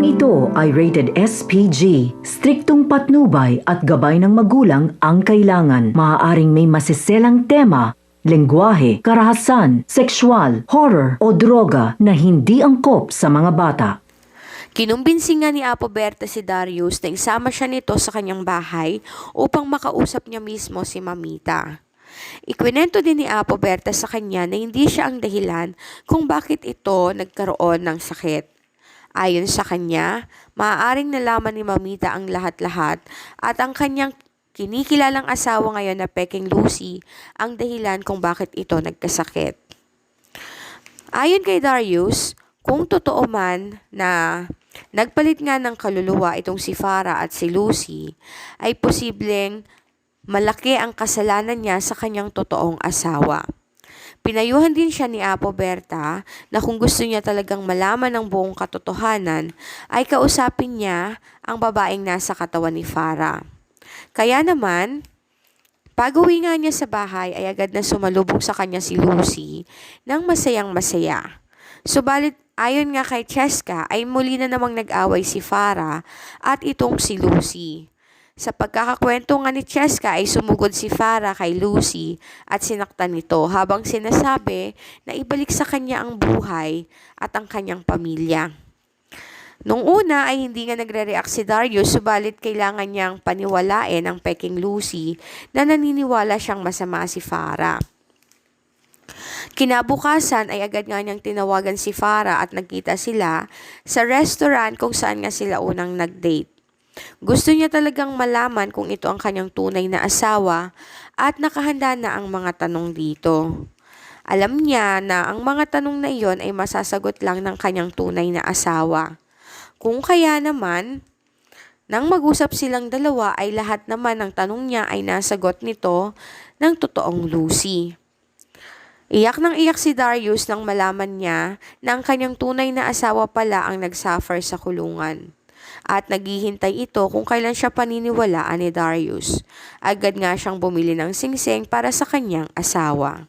Programang ito ay rated SPG. Striktong patnubay at gabay ng magulang ang kailangan. Maaaring may masiselang tema, lengguwahe, karahasan, sexual, horror o droga na hindi angkop sa mga bata. Kinumbinsi nga ni Apo Berta si Darius na isama siya nito sa kanyang bahay upang makausap niya mismo si Mamita. Ikwinento din ni Apo Berta sa kanya na hindi siya ang dahilan kung bakit ito nagkaroon ng sakit. Ayon sa kanya, maaaring nalaman ni Mamita ang lahat-lahat at ang kanyang kinikilalang asawa ngayon na Peking Lucy ang dahilan kung bakit ito nagkasakit. Ayon kay Darius, kung totoo man na nagpalit nga ng kaluluwa itong si Farah at si Lucy, ay posibleng malaki ang kasalanan niya sa kanyang totoong asawa. Pinayuhan din siya ni Apo Berta na kung gusto niya talagang malaman ang buong katotohanan, ay kausapin niya ang babaeng nasa katawan ni Farah. Kaya naman, pag-uwi nga niya sa bahay ay agad na sumalubong sa kanya si Lucy ng masayang masaya. Subalit ayon nga kay Cheska ay muli na namang nag-away si Farah at itong si Lucy. Sa pagkakakwento nga ni Cheska ay sumugod si Farah kay Lucy at sinaktan nito habang sinasabi na ibalik sa kanya ang buhay at ang kanyang pamilya. Nung una ay hindi nga nagre-react si Darius subalit kailangan niyang paniwalain ang Peking Lucy na naniniwala siyang masama si Farah. Kinabukasan ay agad nga niyang tinawagan si Farah at nagkita sila sa restaurant kung saan nga sila unang nag-date. Gusto niya talagang malaman kung ito ang kanyang tunay na asawa at nakahanda na ang mga tanong dito. Alam niya na ang mga tanong na iyon ay masasagot lang ng kanyang tunay na asawa. Kung kaya naman, nang mag-usap silang dalawa ay lahat naman ng tanong niya ay nasagot nito ng totoong Lucy. Iyak nang iyak si Darius nang malaman niya na ang kanyang tunay na asawa pala ang nagsuffer sa kulungan. At naghihintay ito kung kailan siya paniniwalaan ni Darius. Agad nga siyang bumili ng singsing para sa kanyang asawa.